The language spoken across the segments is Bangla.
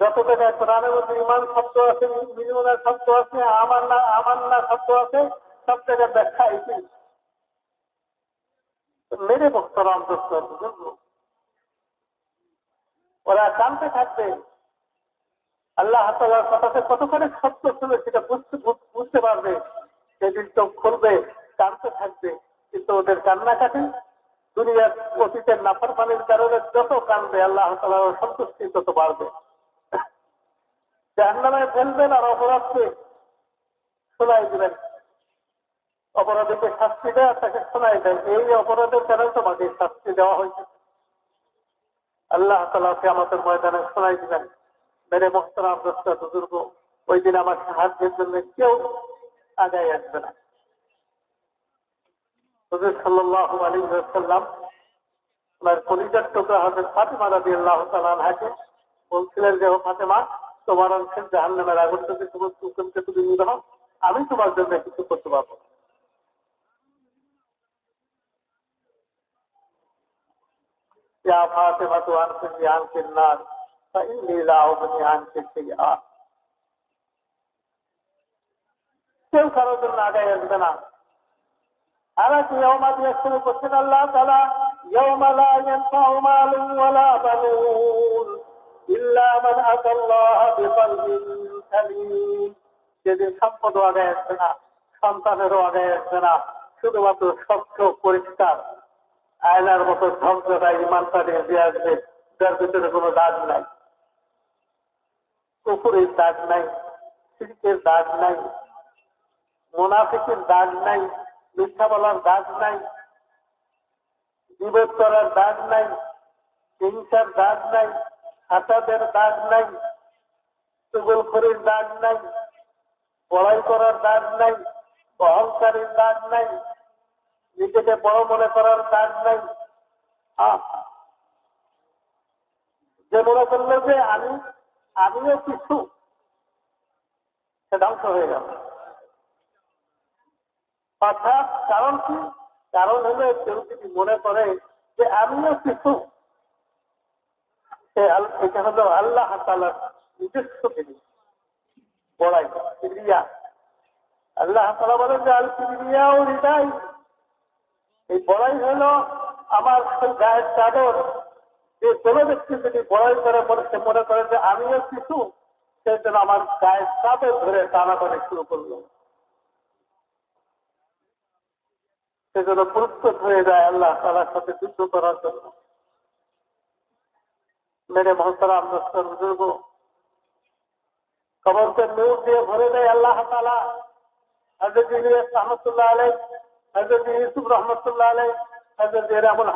যত জায়গায় কোরআনের মধ্যে ইমান শব্দ আছে মিলুনার শব্দ আছে, আমার না আমার না শব্দ আছে, সব জায়গায় ব্যাখ্যা এটি মেরে বক্তরাম দোস্ত ওরা জানতে থাকবে। আল্লাহ তালার কথাতে কতখানি সত্য ছিল সেটা বুঝতে বুঝতে পারবে। সেদিন চোখ খুলবে, জানতে থাকবে। কিন্তু ওদের কান্নাকাটি দুনিয়ার অতীতের নাফার পানির কারণে যত কানবে আল্লাহ তালার সন্তুষ্টি তত বাড়বে। জাহান্নামে ফেলবেন আর অপরাধকে শোনাই দিবেন। অপরাধীকে শাস্তি দেয়, তাকে শোনাই দেন। এই অপরাধের কারণে তোমাকে শাস্তি দেওয়া হয়েছে। আল্লাহ তালাকে আমাদের ময়দানে শোনাই দিবেন। মেরে মোহতারাম দোস্তা বুজুর্গ, ওই দিন আমার সাহায্যের জন্য কেউ আগায় আসবে না। হুজুর সাল্লাহ কলিজার টুকরা হজরত ফাতেমা রাজি আল্লাহ তালাকে বলছিলেন যে, ও ফাতেমা তোমার অংশের জাহান নামের আগুন থেকে সমস্ত হুকুমকে তুমি নিয়ে দাও আমি তোমার জন্য কিছু করতে পারবো يا فاطمة أنقذي عنك النار فإني لا أغني عنك شيئا কেউ কারোর জন্য আগায় আসবে না ألك يوم يكون قتل الله تعالى يوم لا ينفع مال ولا بنون إلا ইল্লা মান আতাল্লাহ বিকলবিন সালিম। সেদিন সম্পদ আদায় আসবে না, সন্তানেরও আদায় আসবে না, শুধুমাত্র স্বচ্ছ পরিষ্কার। আয়নার মতো ধ্বংসটা ইমানটা নিয়ে দিয়ে আসবে, যার ভিতরে কোনো দাগ নাই। কুকুরের দাগ নাই শিল্পের দাগ নাই, মোনাফিকের দাগ নাই, মিথ্যা বলার দাগ নাই বিভেদ করার দাগ নাই, হিংসার দাগ নাই হাসাদের দাগ নাই চুগলখড়ির দাগ নাই, বড়াই করার দাগ নাই অহংকারের দাগ নাই, নিজেকে বড় মনে করার দাগ নাই। যে মনে করল যে আমি, আমিও কিছু, সে ধ্বংস হয়ে গেল। অর্থাৎ কারণ কি? কারণ হলো কেউ যদি মনে করে যে আমিও কিছু এটা হলো আল্লাহ তালার নিজস্ব বড়াই আল্লাহ তালা বলেন যে, আল ও হৃদয়। এই বড়াই হলো আমার গায়ের চাদর। যে কোনো ব্যক্তি যদি বড়াই করে সে মনে করে যে, আমিও কিছু সেই জন্য আমার গায়ের চাদর ধরে টানা করে শুরু করল। সেজন্য প্রস্তুত হয়ে যায় আল্লাহ তালার সাথে যুদ্ধ করার জন্য। মেরে মহতারাম দোস্তর বুজুর্গ। তালা হজরত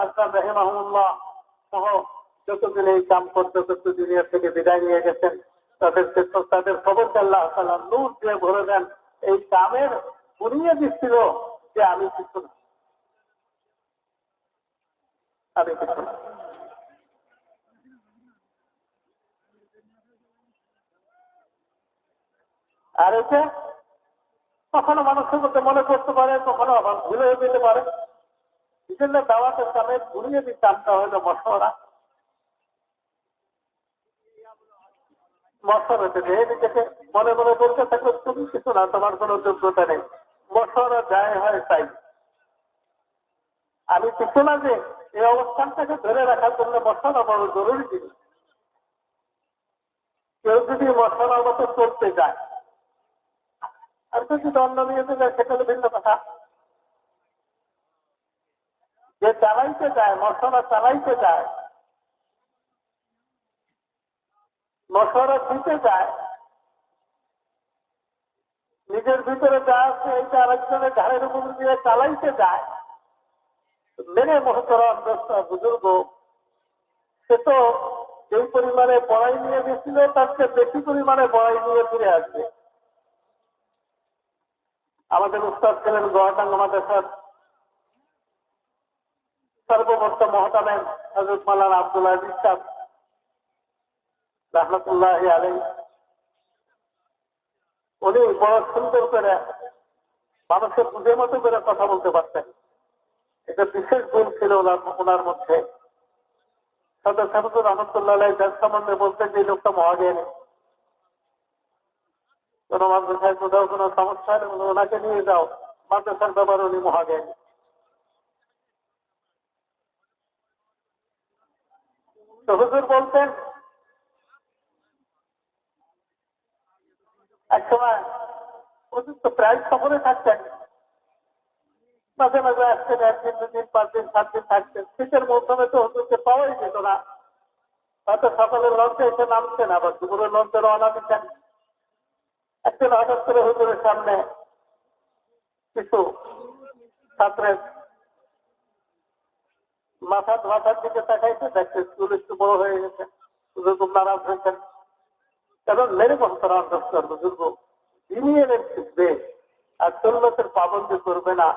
হাসান রহিমাহুল্লাহ সহ যতদিন এই কাম করতে থেকে বিদায় নিয়ে গেছেন, তাদের খবরকে আল্লাহ তালা নূর দিয়ে ভরে দেন এই কামের বুনিয়ে দিচ্ছিল যে আমি কিছু না। আমি কিছু না। আর এতে কখনো মানুষের মধ্যে মনে করতে পারে, কখনো আবার ভুলে যেতে পারে। এই জন্য দাওয়াতের কামে ঘুরিয়ে দিতে কামটা হলো মশলা থেকে মনে মনে বলতে থাকলে, তুমি কিছু না, তোমার কোনো যোগ্যতা নেই। মশলা যায় হয় তাই। আমি কিছু না যে, এই অবস্থানটাকে ধরে রাখার জন্য মশলা বড় জরুরি। জিনিস কেউ যদি মশলার মতো চলতে যায় যে চালাইতে মশলা চালাইতে মশলা দিতে নিজের ভিতরে যা আছে এইটা আরেকজনের ঘাড়ের উপর দিয়ে চালাইতে যায় মেরে মহতরম বুজুর্গ, সে তো যেই পরিমাণে বড়াই নিয়ে গেছিল, তার চেয়ে বেশি পরিমাণে বড়াই নিয়ে ফিরে আসবে। আমাদের উস্তাদ ছিলেন গোয়াটাঙ্গ মাদ্রাসার সর্বভক্ত মহতামেন হজরত মালান আব্দুল্লাহ বিশ্বাস রহমতুল্লাহ আলী উনি বড় সুন্দর করে মানুষের বুঝে মতো করে কথা বলতে পারতেন। এটা বিশেষ গুণ ছিল ওনার মধ্যে। সদর সাহেবুর রহমতুল্লাহ যার সম্বন্ধে বলতেন যে লোকটা মহাজ্ঞানী। কোন মাদ্রাসায় কোথাও কোনো সমস্যা হলে ওনাকে নিয়ে যাও, মাদ্রাসার ব্যাপার উনি মহাজ্ঞানী। তো হুজুর বলতেন, এক সময় হুজুর তো প্রায় সফরে থাকতেন। মাঝে মাঝে আসতেন, একদিন, দুদিন পাঁচ দিন সাত দিন থাকতেন। শীতের মৌসুমে তো হুজুরকে পাওয়াই যেত না। হয়তো সকালের লঞ্চে এসে নামতেন, আবার দুপুরের লঞ্চে রওনা দিতেন। একদিন হঠাৎ করে হুজুরের সামনে কিছু ছাত্রের মাথা মাথার দিকে তাকাইছে দেখছে চুল একটু বড় হয়ে গেছে হুজুর নারাজ হয়েছেন। কারণ মেরে মহতরা আন্দাজ বুজুর্গ এলেন শিখবে, আর সুন্নতের পাবন্দি করবে না।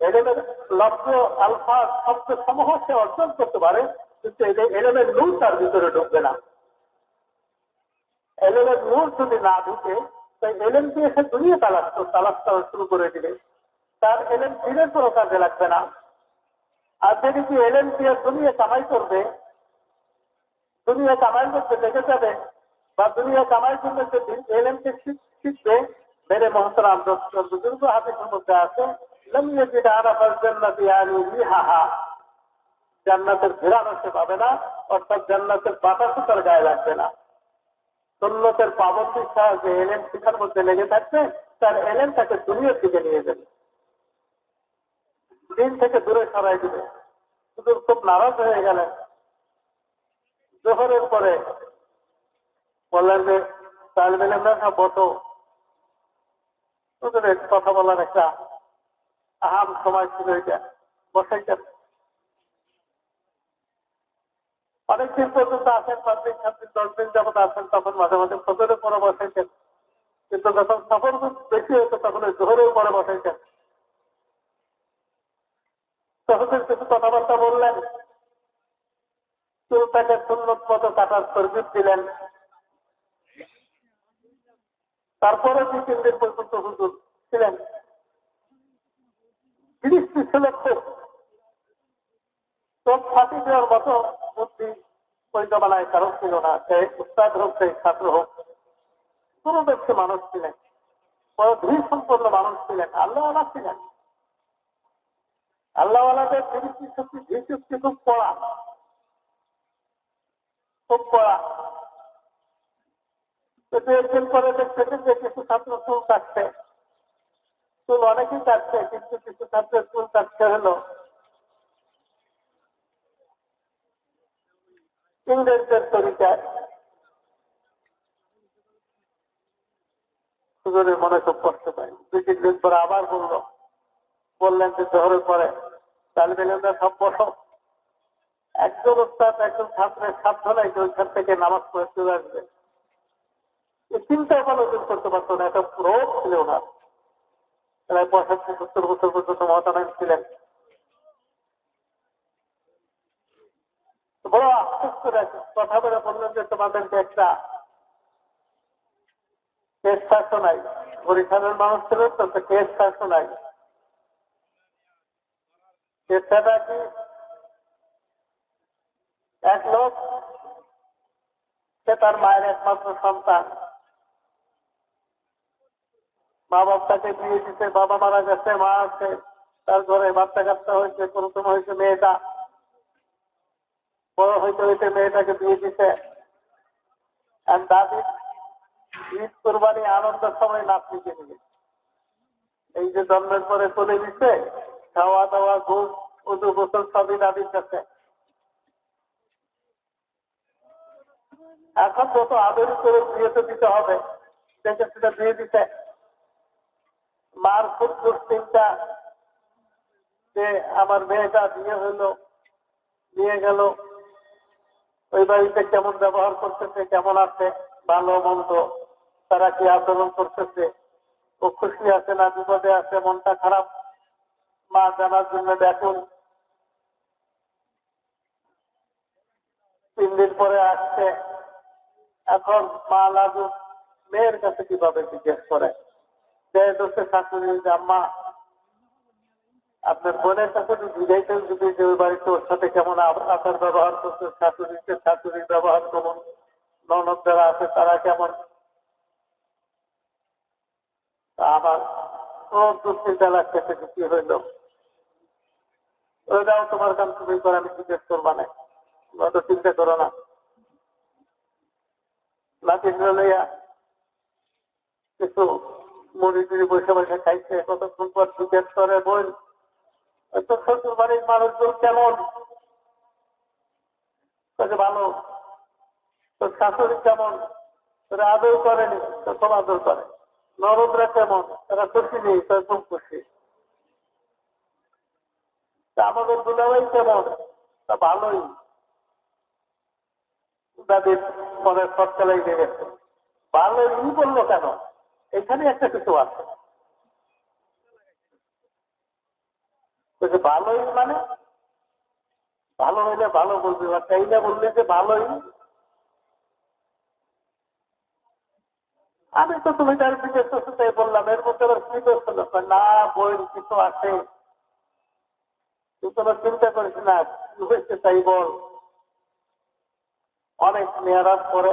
এলেমের লব্ধ আলফা শব্দ সমূহ সে অর্জন করতে পারে, কিন্তু এলে- এলেমের নূর তার ভিতরে ঢুকবে না। এলেমের নূর যদি না ঢুকে দুনিয়া তালাশ তালাশ করা শুরু করে তার দিনের কোনো কাজে লাগবে না। আর দিয়ে দুনিয়া কামাই করবে, দুনিয়া কামাই করতে যাবে, বা দুনিয়া কামাই শিখবে, মেরে আছে জান্নাতের ঘেরানো সে পাবে না, অর্থাৎ জান্নাতের বাতাসও তার গায়ে লাগবে না। সুন্নতের পাবন্দির সাহায্যে এলেন শিখার মধ্যে লেগে থাকবে তার এলেন তাকে দুনিয়ার দিকে নিয়ে যাবে দিন থেকে দূরে সরাই দিবে শুধু খুব নারাজ হয়ে গেলেন। জোহরের পরে বললেন যে তালবে না ওদের কথা বলার একটা আহাম সময় ছিল এটা। বসাইতেন। অনেকদিন পর্যন্ত আসেন পাঁচ দিন দশ দিন যাবত আসেন তখন মাঝে মাঝে ফজরের পরে বসাইতেন কিন্তু যখন সফর বেশি হতো তখন ওই জোহরের পরে বসাইতেন তখন কিছু কথাবার্তা বললেন। চুলটাকে সুন্নত মতো কাটার তরবিদ দিলেন। তারপরে দুই তিন দিন পর্যন্ত হুজুর ছিলেন জিনিসটি ছিল খুব চোখ ফাঁকি দেওয়ার মতো বুদ্ধি ওই জমানায় কারও ছিল না, সে উস্তাদ হোক সে ছাত্র হোক। কোন ব্যক্তি মানুষ ছিলেন ধী সম্পন্ন মানুষ ছিলেন, আল্লাহওয়ালা ছিলেন। আল্লাহওয়ালাদের দৃষ্টি শক্তি শক্তি খুব পড়া খুব পড়া তো দু একদিন পরে দেখতেছেন যে কিছু ছাত্র চুল কাটছে। চুল অনেকেই কাটছে, কিন্তু কিছু ছাত্রের চুল কাটছে হলো। ইংরেজদের তরিকায় হুজুরের মনে খুব কষ্ট পায়। দুই, তিন দিন পরে আবার বলল, বললেন যে জহরের পরে তালিম ইলমরা সব বসো একজন উস্তাদ, একজন ছাত্রের সাধ্য নাই যে ওইখান থেকে নামাজ পড়ে চলে আসবে। চিন্তা দিন করতে পারতো না একটা রোগ ছিল ওনার। প্রায় পঁয়ষট্টি, সত্তর বছর পর্যন্ত মহাতানায় ছিলেন বড় আফসোস করে আছে। কথা বলে বললেন যে তোমাদেরকে একটা কেস শাসনাই বরিশালের মানুষ ছিল, তো কেস শাসনাই কেসটা কি? এক লোক, সে তার মায়ের একমাত্র সন্তান। মা বাপটাকে বিয়ে দিতে বাবা মারা গেছে, মা আছে, তার ঘরে বাচ্চা কাচ্চা হয়েছে প্রথম হয়েছে মেয়েটা। বড় হইতে হইতে মেয়েটাকে বিয়ে দিতে দাদি ঈদ কোরবানি আনন্দের সময় নাতনিকে নিয়ে এই যে জন্মের পরে চলে দিচ্ছে খাওয়া দাওয়া ঘুষ উদু গোসল সবই দাদির কাছে। এখন যত আদরি করে বিয়ে তো দিতে হবে, দেখে সেটা দিয়ে দিতে। মার খুব দুশ্চিন্তা যে আমার মেয়েটা বিয়ে হইল নিয়ে গেল। ওই বাড়িতে কেমন ব্যবহার করতেছে, কেমন আছে, ভালো মন্দ তারা কি আন্দোলন করতেছে? ও খুশি আছে না বিপদে আছে? মনটা খারাপ? মা জানার জন্য দেখুন তিন দিন পরে আসছে। এখন মা লাগু মেয়ের কাছে কীভাবে জিজ্ঞেস করে? দোষে শাশুড়ি আম্মা, আপনার বোনের যদি বুঝাইতেন যদি যে ওই বাড়িতে ওর সাথে কেমন আচার ব্যবহার করছে? শাশুড়িকে শাশুড়ির ব্যবহার কেমন ননদ যারা আছে তারা কেমন তা আমার খুব দুশ্চিন্তা কি হইল? ওইটাও তোমার তুমি করে আমি জিজ্ঞেস করবা না। চিন্তা করো না। খাইছে, কতক্ষণ পর করে বাড়ির মানুষজন কেমন? ভালো। তোর শাশুড়ি কেমন? তোরা আদর করেনি তো কম আদর করে। নরদরা কেমন? তারা খুশি নেই, তারা খুশি আমাদের দুলাভাই কেমন? তা ভালোই। তাদের মনে সৎকালাই গেছে। ভালোই বলল কেন? এখানে একটা কিছু আছে। ভালোই মানে? ভালো হইলে ভালো বলবে, আর তাই বললে যে ভালোই আমি তো তুমি তার দিকে তাই বললাম, এর মধ্যে আবার কি করছিল না, বইয়ের কিছু আছে। তুই কোনো চিন্তা করিস না, কি হয়েছে তাই বল। অনেক মেয়েরা পরে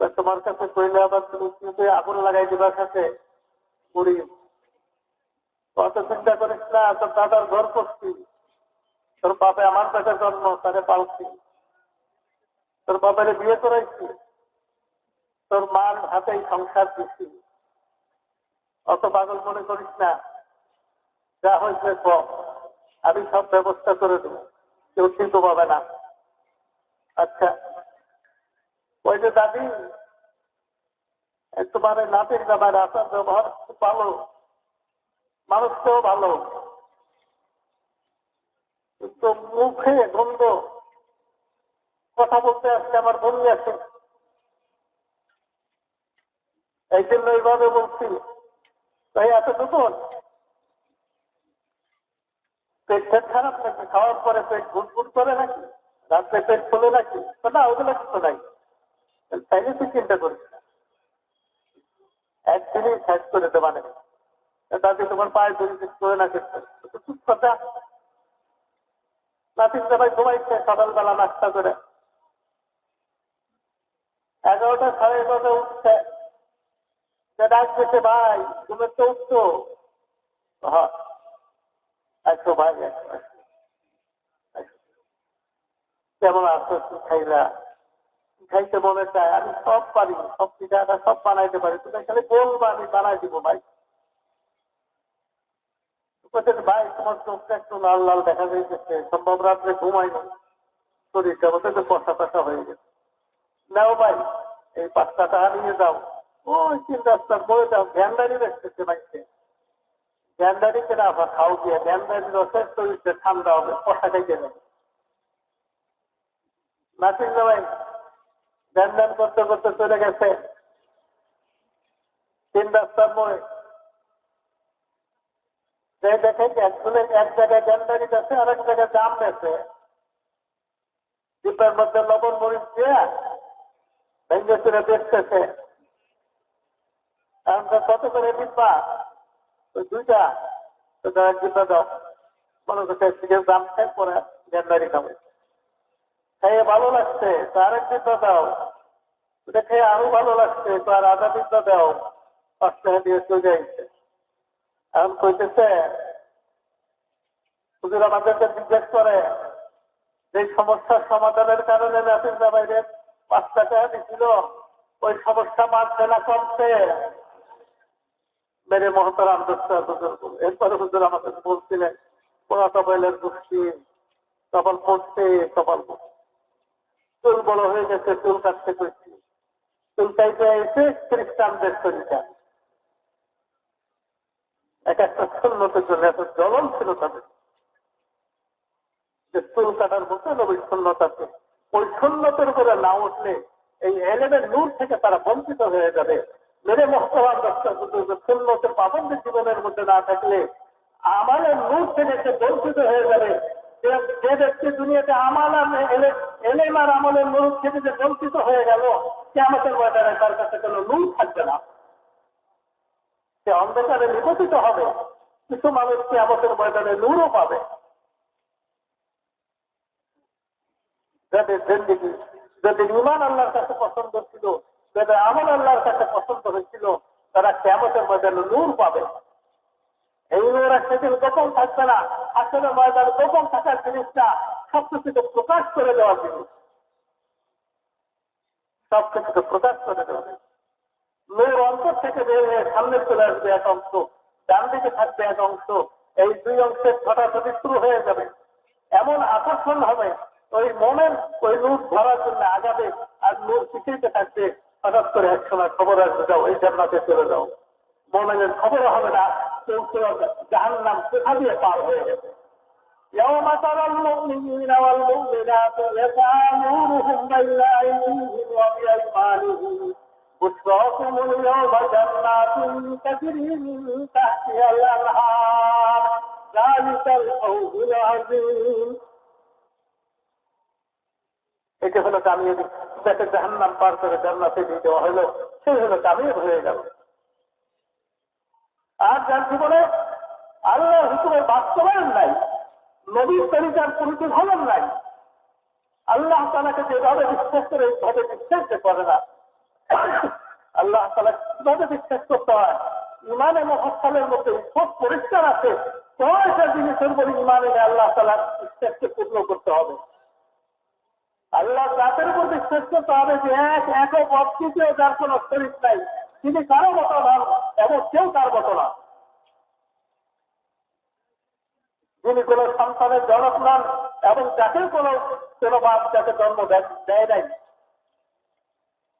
তা তোমার কাছে কইলে আবার তুমি কিন্তু আগুন লাগাই দিবার কাছে বুড়ি। অত চিন্তা করিস না, তোর দাদার ঘর করছি তোর বাপে আমার কাছে জন্ম তাকে পালছি। তোর বাবারে বিয়ে করাইছি। তোর মার হাতেই সংসার দিচ্ছি। অত পাগল মনে করিস না। যা হয়েছে কম আমি সব ব্যবস্থা করে দেবো। কেউ কিন্তু পাবে না। আচ্ছা। ওই যে দাদি এ তোমার এই নাতির ব্যাপার আসার ব্যবহার খুব ভালো। মানুষকেও ভালো। কিন্তু মুখে গন্ধ। কথা বলতে আসছে আমার বন্ধু আছে এই জন্য এইভাবে বলছি। তাই এত দুপুর পেট খারাপ নাকি? খাওয়ার পরে পেট ঘুটঘুট করে নাকি? রাত্রে পেট ফুলে নাকি? না, ওগুলো কিছু নাই। তাইলে তুই চিন্তা করিস না। একদিনই শেষ করে দেবা নেই দাদি তোমার পায়ে ধরে করে না চুপ কথা নাতিন সবাই ঘুমাইছে, সকালবেলা নাস্তা করে। এগারোটা সাড়ে এগারোটা উঠছে। যে ভাই তুমি তো উঠছো ভাই। কেমন কি খাইলা? খাইতে মনে চায়? আমি সব পারি, সব পিঠাটা সব বানাইতে পারি। তুমি খালি বলবা, আমি বানাই দিব ভাই। ভাই, তোমার চোখটা একটু লাল লাল দেখা যাইতেছে। সম্ভব রাত্রে ঘুমাই না শরীরটা বলতে তো কষা কষা হয়ে গেছে। নাও ভাই, এই পাঁচটা টাকা নিয়ে যাও ওই তিন রাস্তার বয়ে দাও ভ্যানদারি দেখতেছে ভাইকে ভ্যানদারি কেনা আবার খাও দিয়ে ভ্যানদারি রসের শরীরটা ঠান্ডা হবে কষা খাইতে নেবে নাচিন ভাই ধ্যান করতে করতে চলে গেছে। তিন রাস্তার মোড়ে যে দেখে যে একজনে এক জায়গায় গ্যান্ডারি আছে আর এক জায়গায় জাম গেছে ডিপের মধ্যে লবণ মরিচ দিয়ে ভেঙে চুরে দেখতেছে করে দাও। দাম পরে খাবে। ভালো লাগছে, তো আরেক ডিব্বা দাও। ওটা আরও ভালো লাগছে, তো আর আধা ডিব্বা দাও। পাঁচ দিয়ে চলে যাইছে। এখন কইতেছে, হুজুর আমাদেরকে জিজ্ঞেস করে, যে সমস্যার সমাধানের কারণে নাতির বাইরে পাঁচ টাকা দিছিল, ওই সমস্যা বাড়ছে না কমছে। মেরে মহতারাম দোস্তার এরপরে হুজুর আমাকে বলছিলেন পোড়া তবলের গোষ্ঠী কপাল পড়ছে পড়ছে। চুল বড় হয়ে গেছে, চুল কাটতে করছি। চুল কাইতে এসে খ্রিস্টানদের শরীরটা এক একটা শূন্যতের জন্য এত জ্বলন ছিল তাদের। যে চুল কাটার মতো নবী শূন্যতাতে ওই শূন্যতের উপরে না উঠলে এই এলেমের নূর থেকে তারা বঞ্চিত হয়ে যাবে। মেরে মহতবান শূন্যতের পাবন্দের জীবনের মধ্যে না থাকলে আমাদের নূর থেকে সে বঞ্চিত হয়ে যাবে। যে- ব্যক্তি দুনিয়াতে আমাল আর এলে- এলেম আর আমলের নূর থেকে যে বঞ্চিত হয়ে গেল, সে আমাদের ময়দানে তার কাছে কোনো নূর থাকবে না। সে অন্ধকারে নিপতিত হবে। কিছু মানুষকে আমাদের ময়দানে নূরও পাবে। যাদের জিন্দিগি যাদের ইমান আল্লাহর কাছে পছন্দ ছিল যাদের আমল আল্লাহর কাছে পছন্দ হয়েছিল, তারা কেমতের ময়দানে নূর পাবে। এই আর সেদিন গোপন থাকবে না। আসলে ময়দানে গোপন থাকার জিনিসটা সবকিছুকে প্রকাশ করে দেওয়ার জিনিস। সবকিছুকে প্রকাশ করে দেওয়া নূর অন্তর থেকে বের হয়ে সামনে চলে আসবে এক অংশ, ডান দিকে থাকবে এক অংশ। এই দুই অংশের ছটাছটি শুরু হয়ে যাবে। এমন আকর্ষণ হবে, ওই মনের ওই নূর ধরার জন্য আগাবে আর নূর পিছিয়ে থাকবে হঠাৎ করে এক সময় খবর আসবে যাও এই জান্নাতে চলে যাও মোমেনের খবর হবে না কেউ কেউ জাহান নাম কোথা দিয়ে পার হয়ে গেছে يوم ترى المؤمنين والمؤمنات يسعى نورهم بين أيديهم وبأيمانهم بشراكم اليوم جنات تجري من تحتها الأنهار ذلك الفوز العظيم এটা হলো কামিয়াবি যাকে জাহান্নাম পার করে জান্নাতে দিয়ে দেওয়া হলো সেই হলো কামিয়াব হয়ে গেল। আর যার জীবনে আল্লাহর হুকুমের বাস্তবায়ন নাই, নবীর তরিকার প্রতিফলন নাই, আল্লাহ তালাকে যেভাবে বিশ্বাস করে এইভাবে বিশ্বাস করে না। আল্লাহ তালা কীভাবে বিশ্বাস করতে হয়? ইমানে মহস্থানের মধ্যে সব পরিষ্কার আছে। ছয়টা জিনিসের উপর ইমানে আল্লাহ তালা বিশ্বাসকে পূর্ণ করতে হবে। আল্লাহ তাদের উপর বিশ্বাস করতে হবে যে এক একক অস্তিত্ব যার কোন শরীর নাই। তিনি কারও মতো নন এবং কেউ তার মতো না। যিনি কোন সন্তানের জনক নন, এবং যাকে কোন কোন বাপ যাকে জন্ম দেয় নাই।